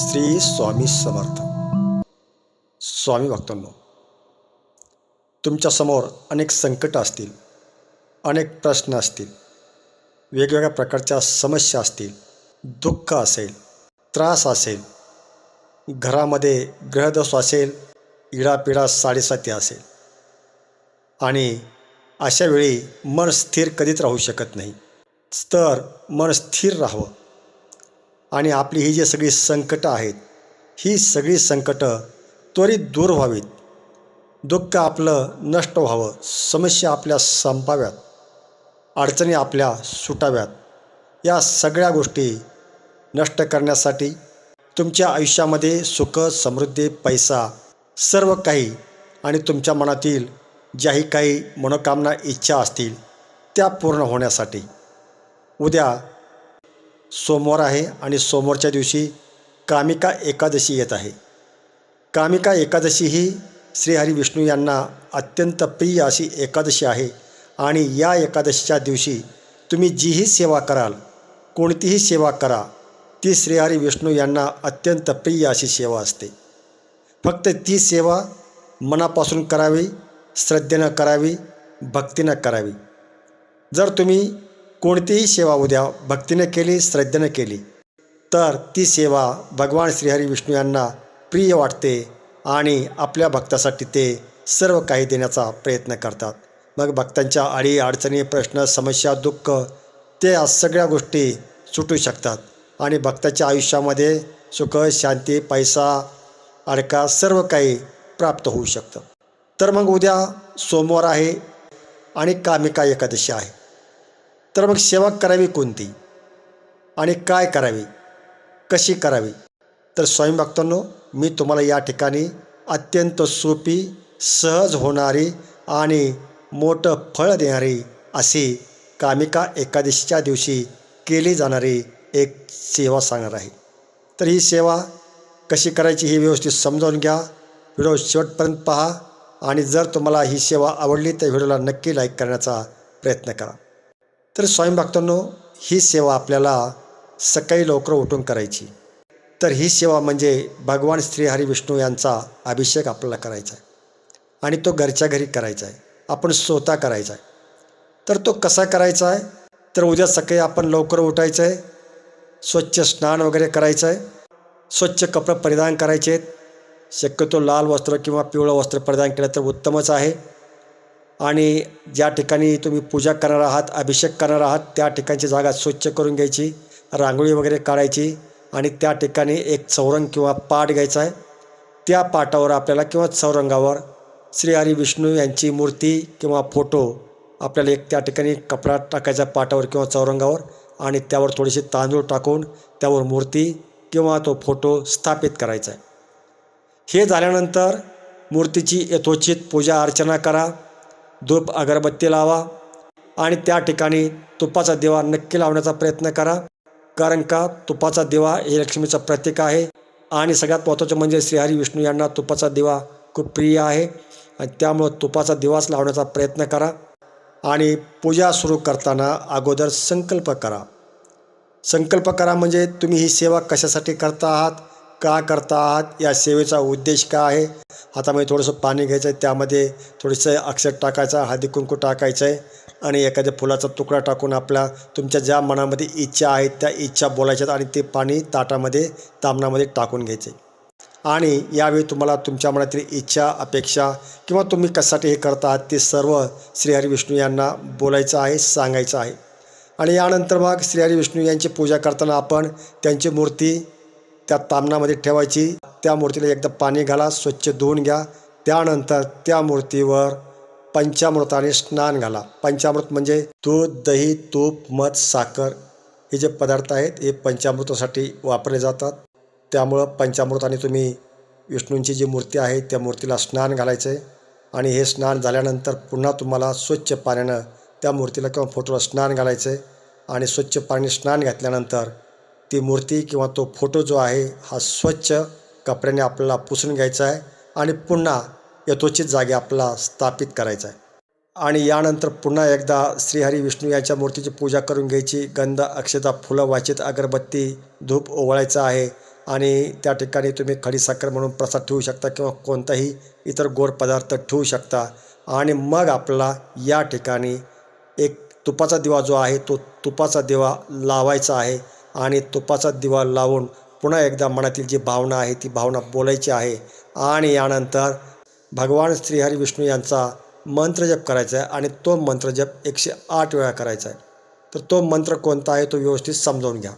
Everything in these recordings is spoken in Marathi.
श्री स्वामी समर्थ. स्वामी भक्तांनो तुमच्यासमोर अनेक संकट असतील अनेक प्रश्न असतील वेगवेगळ्या प्रकारच्या समस्या असतील दुःख असेल त्रास असेल घरामध्ये ग्रहदोष असेल इडापिडा साडेसाती असेल आणि अशा वेळी मन स्थिर कधीच राहू शकत नाही. तर मन स्थिर राहावं. आणि आपली ही जी सगळी संकटं आहेत ही सगळी संकटं त्वरित दूर व्हावीत. दुःख आपलं नष्ट व्हावं समस्या आपल्या संपाव्यात अडचणी आपल्या सुटाव्यात. या सगळ्या गोष्टी नष्ट करण्यासाठी तुमच्या आयुष्यामध्ये सुख समृद्धी पैसा सर्व काही आणि तुमच्या मनातील ज्याही काही मनोकामना इच्छा असतील त्या पूर्ण होण्यासाठी. उद्या सोमवार आहे आणि सोमवारच्या दिवशी कामिका एकादशी येत आहे. कामिका एकादशी ही श्रीहरी विष्णू यांना अत्यंत प्रिय अशी एकादशी आहे आणि या एकादशीच्या दिवशी तुम्ही जीही सेवा कराल कोणतीही सेवा करा ती श्रीहरी विष्णू यांना अत्यंत प्रिय अशी सेवा असते. फक्त ती सेवा मनापासून करावी श्रद्धेनं करावी भक्तीनं करावी. जर तुम्ही कोणतीही सेवा उद्या भक्तीनं केली श्रद्धेनं केली तर ती सेवा भगवान श्रीहरी विष्णू यांना प्रिय वाटते आणि आपल्या भक्तासाठी ते सर्व काही देण्याचा प्रयत्न करतात. मग भक्तांच्या अडी अडचणी प्रश्न समस्या दुःख ते या सगळ्या गोष्टी सुटू शकतात आणि भक्ताच्या आयुष्यामध्ये सुख शांती पैसा अडका सर्व काही प्राप्त होऊ शकतं. तर मग उद्या सोमवार आहे आणि कामिका एकादशी आहे. तर मग सेवा करावी कोणती? आणि काय करावी? कशी करावी? तर स्वयंभक्तांनो मी तुम्हाला या ठिकाणी अत्यंत सोपी सहज होणारी आणि मोठं फळ देणारी अशी कामिका एकादशीच्या दिवशी केली जाणारी एक सेवा सांगणार आहे. तर ही सेवा कशी करायची ही व्यवस्थित समजावून घ्या. व्हिडिओ शेवटपर्यंत पहा आणि जर तुम्हाला ही सेवा आवडली तर व्हिडिओला नक्की लाईक करण्याचा प्रयत्न करा. तर स्वयंभक्तांनो ही सेवा आपल्याला सकाळी लवकर उठून करायची. तर ही सेवा म्हणजे भगवान श्री हरी विष्णू यांचा अभिषेक आपल्याला करायचा आहे. आणि तो घरच्या घरी करायचा आहे. आपण स्वतः करायचा आहे. तर तो कसा करायचा आहे? तर उद्या सकाळी आपण लवकर उठायचं आहे. स्वच्छ स्नान वगैरे करायचं आहे. स्वच्छ कपडे परिधान करायचे आहेत. शक्यतो लाल वस्त्र किंवा पिवळं वस्त्र परिधान केलं तर उत्तमच आहे. आणि ज्या ठिकाणी तुम्ही पूजा करणार आहात अभिषेक करणार आहात त्या ठिकाणची जागा स्वच्छ करून घ्यायची रांगोळी वगैरे काढायची आणि त्या ठिकाणी एक चौरंग किंवा पाट घ्यायचा आहे. त्या पाटावर आपल्याला किंवा चौरंगावर श्री हरी विष्णू यांची मूर्ती किंवा फोटो आपल्याला एक त्या ठिकाणी कपडा टाकायचा पाटावर किंवा चौरंगावर आणि त्यावर थोडेसे तांदूळ टाकून त्यावर मूर्ती किंवा तो फोटो स्थापित करायचा आहे. हे झाल्यानंतर मूर्तीची यथोचित पूजा अर्चना करा. धूप अगरबत्ती लावा आणि त्या ठिकाणी तुपाचा दिवा नक्की लावण्याचा प्रयत्न करा. कारण का? तुपाचा दिवा हे लक्ष्मीचं प्रतीक आहे. आणि सगळ्यात महत्त्वाचं म्हणजे श्रीहरी विष्णू यांना तुपाचा दिवा खूप प्रिय आहे. आणि त्यामुळं तुपाचा दिवाच लावण्याचा प्रयत्न करा. आणि पूजा सुरू करताना अगोदर संकल्प करा. संकल्प करा म्हणजे तुम्ही ही सेवा कशासाठी करता आहात? का करता आहात? या सेवेचा उद्देश काय आहे? हातामध्ये थोडंसं पाणी घ्यायचं आहे त्यामध्ये थोडंसं अक्षर टाकायचा हळदी कुंकू टाकायचं आहे आणि एखाद्या फुलाचा तुकडा टाकून आपल्या तुमच्या ज्या मनामध्ये इच्छा आहेत त्या इच्छा बोलायच्यात आणि ते पाणी ताटामध्ये तामणामध्ये टाकून घ्यायचे आणि यावेळी तुम्हाला तुमच्या मनातील इच्छा अपेक्षा किंवा तुम्ही कशासाठी हे करता आहात ते सर्व श्रीहरी विष्णू यांना बोलायचं आहे सांगायचं आहे. आणि यानंतर मग श्रीहरी विष्णू यांची पूजा करताना आपण त्यांची मूर्ती त्या तामणामध्ये ठेवायची. त्या मूर्तीला एकदा पाणी घाला स्वच्छ धुवून घ्या. त्यानंतर त्या मूर्तीवर पंचामृताने स्नान घाला. पंचामृत म्हणजे दूध दही तूप मध साखर हे जे पदार्थ आहेत हे पंचामृतासाठी वापरले जातात. त्यामुळं पंचामृताने तुम्ही विष्णूंची जी मूर्ती आहे त्या मूर्तीला स्नान घालायचं आहे आणि हे स्नान झाल्यानंतर पुन्हा तुम्हाला स्वच्छ पाण्यानं त्या मूर्तीला किंवा फोटोला स्नान घालायचं आहे आणि स्वच्छ पाणी स्नान घातल्यानंतर ती मूर्ती किंवा तो फोटो जो आहे हा स्वच्छ कपड्याने आपल्याला पुसून घ्यायचा आहे आणि पुन्हा यथोचित जागी आपला स्थापित करायचा आहे. आणि यानंतर पुन्हा एकदा श्रीहरी विष्णू यांच्या मूर्तीची पूजा करून घ्यायची. गंध अक्षता फुलं वाचित अगरबत्ती धूप ओवाळायचं आहे आणि त्या ठिकाणी तुम्ही खडीसाखर म्हणून प्रसाद ठेवू शकता किंवा कोणताही इतर गोड पदार्थ ठेवू शकता. आणि मग आपला या ठिकाणी एक तुपाचा दिवा जो आहे तो तुपाचा दिवा लावायचा आहे. आणि तुपाचा दिवा लावून पुन्हा एकदा मनातील जी भावना आहे ती भावना बोलायची आहे. आणि यानंतर भगवान श्रीहरी विष्णू यांचा मंत्रजप करायचा आहे आणि तो मंत्रजप एकशे आठ वेळा करायचा आहे. तर तो मंत्र कोणता आहे तो व्यवस्थित समजावून घ्या.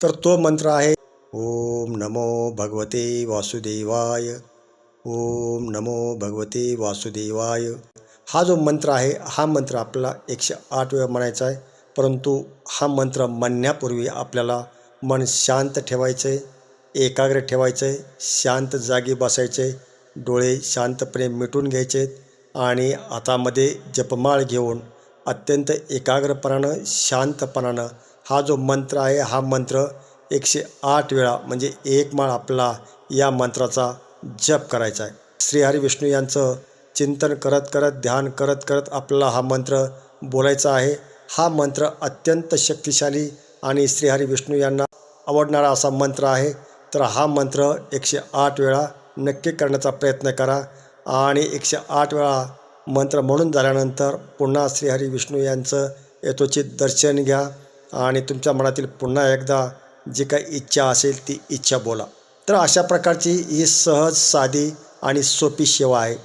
तर तो मंत्र आहे ओम नमो भगवते वासुदेवाय ओम नमो भगवते वासुदेवाय. हा जो मंत्र आहे हा मंत्र आपल्याला एकशे आठ वेळा म्हणायचा आहे. परंतु हा मंत्र म्हणण्यापूर्वी आपल्याला मन शांत ठेवायचं आहे एकाग्र ठेवायचं आहे शांत जागी बसायचे डोळे शांतपणे मिटून घ्यायचे आणि हातामध्ये जपमाळ घेऊन अत्यंत एकाग्रपणानं शांतपणानं हा जो मंत्र आहे हा मंत्र एकशे आठ वेळा म्हणजे एक माळ आपला या मंत्राचा जप करायचा आहे. श्रीहरी विष्णू यांचं चिंतन करत करत ध्यान करत करत आपला हा मंत्र बोलायचा आहे. हा मंत्र अत्यंत शक्तिशाली आणि श्रीहरी विष्णू यांना आवडणारा असा मंत्र आहे. तर हा मंत्र एकशे आठ वेळा नक्की करण्याचा प्रयत्न करा आणि एकशे आठ वेळा मंत्र म्हणून झाल्यानंतर पुन्हा श्रीहरी विष्णू यांचं यथोचित दर्शन घ्या आणि तुमच्या मनातील पुन्हा एकदा जी काही इच्छा असेल ती इच्छा बोला. तर अशा प्रकारची ही सहज साधी आणि सोपी सेवा आहे.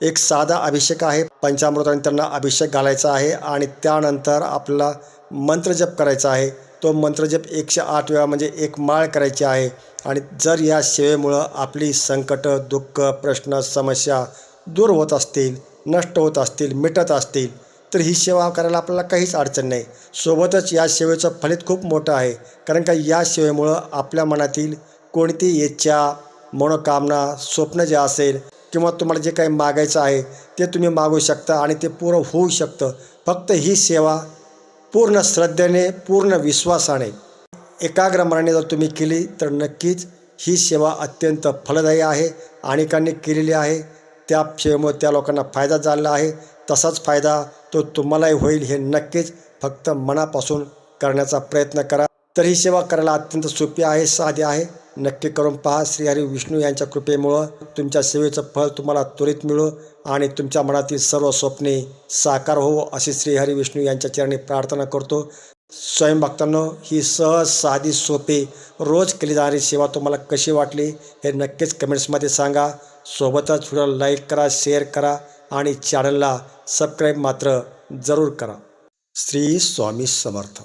एक साधा अभिषेक आहे. पंचामृताने त्यांना अभिषेक घालायचा आहे आणि त्यानंतर आपला मंत्रजप करायचा आहे. तो मंत्रजप एकशे आठ वेळा म्हणजे एक माळ करायची आहे. आणि जर या सेवेमुळं आपली संकटं दुःख प्रश्न समस्या दूर होत असतील नष्ट होत असतील मिटत असतील तर ही सेवा करायला आपल्याला काहीच अडचण नाही. सोबतच या सेवेचं फलित खूप मोठं आहे. कारण का या सेवेमुळं आपल्या मनातील कोणती इच्छा मनोकामना स्वप्न जे असेल किंवा तुम्हाला जे काही मागायचं आहे ते तुम्ही मागू शकता आणि ते पूर्ण होऊ शकतं. फक्त ही सेवा पूर्ण श्रद्धेने पूर्ण विश्वासाने एकाग्र मनाने जर तुम्ही केली तर नक्कीच ही सेवा अत्यंत फलदायी आहे. अनेकांनी केलेली आहे. त्या सेवेमुळे त्या लोकांना फायदा झाला आहे. तसाच फायदा तो तुम्हालाही होईल हे नक्कीच फक्त मनापासून करण्याचा प्रयत्न करा. तर ही सेवा करायला अत्यंत सोपी आहे साधी आहे. नक्की करून पहा. श्रीहरी विष्णू यांच्या कृपेमुळं तुमच्या सेवेचं फळ तुम्हाला त्वरित मिळो आणि तुमच्या मनातील सर्व स्वप्ने साकार होवो अशी श्रीहरी विष्णू यांच्या चरणी प्रार्थना करतो. स्वयंभक्तांनो ही सहज साधी सोपी रोज केली जाणारी सेवा तुम्हाला कशी वाटली हे नक्कीच कमेंट्समध्ये सांगा. सोबतच व्हिडिओ लाईक करा शेअर करा आणि चॅनलला सबस्क्राईब मात्र जरूर करा. श्री स्वामी समर्थ.